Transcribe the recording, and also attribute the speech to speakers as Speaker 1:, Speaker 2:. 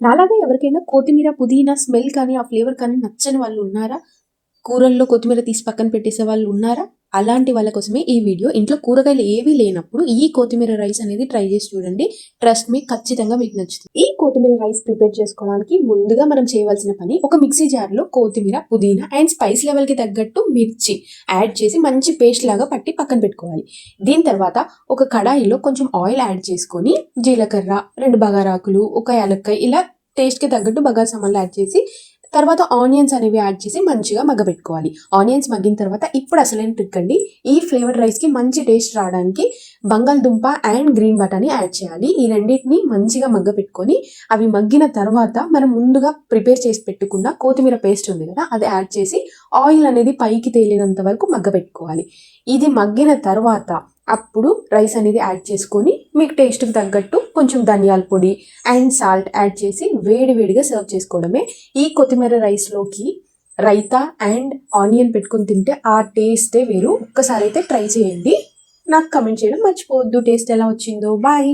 Speaker 1: నాలాగా ఎవరికైనా కొత్తిమీర పుదీనా స్మెల్ కానీ ఆ ఫ్లేవర్ కానీ నచ్చని వాళ్ళు ఉన్నారా? కూరల్లో కొత్తిమీర తీసి పక్కన పెట్టేసే వాళ్ళు ఉన్నారా? అలాంటి వాళ్ళ కోసమే ఈ వీడియో. ఇంట్లో కూరగాయలు ఏవీ లేనప్పుడు ఈ కొత్తిమీర రైస్ అనేది ట్రై చేసి చూడండి. ట్రస్ట్ మీ ఖచ్చితంగా మీకు నచ్చుతుంది. ఈ కొత్తిమీర రైస్ ప్రిపేర్ చేసుకోవడానికి ముందుగా మనం చేయవలసిన పని ఒక మిక్సీ జార్లో కొత్తిమీర పుదీనా అండ్ స్పైస్ లెవెల్కి తగ్గట్టు మిర్చి యాడ్ చేసి మంచి పేస్ట్ లాగా పట్టి పక్కన పెట్టుకోవాలి. దీని తర్వాత ఒక కడాయిలో కొంచెం ఆయిల్ యాడ్ చేసుకొని జీలకర్ర రెండు బగారాకులు ఒక యాలక్కాయ ఇలా టేస్ట్కి తగ్గట్టు బగారు సామాన్లు యాడ్ చేసి తర్వాత ఆనియన్స్ అనేవి యాడ్ చేసి మంచిగా మగ్గబెట్టుకోవాలి. ఆనియన్స్ మగ్గిన తర్వాత ఇప్పుడు అసలైన ట్రిక్ అండి? ఈ ఫ్లేవర్డ్ రైస్కి మంచి టేస్ట్ రావడానికి బంగాళదుంప అండ్ గ్రీన్ బటాని యాడ్ చేయాలి. ఈ రెండింటిని మంచిగా మగ్గపెట్టుకొని అవి మగ్గిన తర్వాత మనం ముందుగా ప్రిపేర్ చేసి పెట్టుకున్న కొత్తిమీర పేస్ట్ ఉంది కదా అది యాడ్ చేసి ఆయిల్ అనేది పైకి తేలినంత వరకు మగ్గపెట్టుకోవాలి ఇది మగ్గిన తర్వాత అప్పుడు రైస్ అనేది యాడ్ చేసుకొని మీకు టేస్ట్కి తగ్గట్టు కొంచెం ధనియాల పొడి అండ్ సాల్ట్ యాడ్ చేసి వేడి వేడిగా సర్వ్ చేసుకోవడమే. ఈ కొత్తిమీర రైస్లోకి రైతా అండ్ ఆనియన్ పెట్టుకొని తింటే ఆ టేస్టే వేరు. ఒక్కసారి అయితే ట్రై చేయండి. నాకు కమెంట్ చేయడం మర్చిపోవద్దు. టేస్ట్ ఎలా వచ్చిందో. బాయ్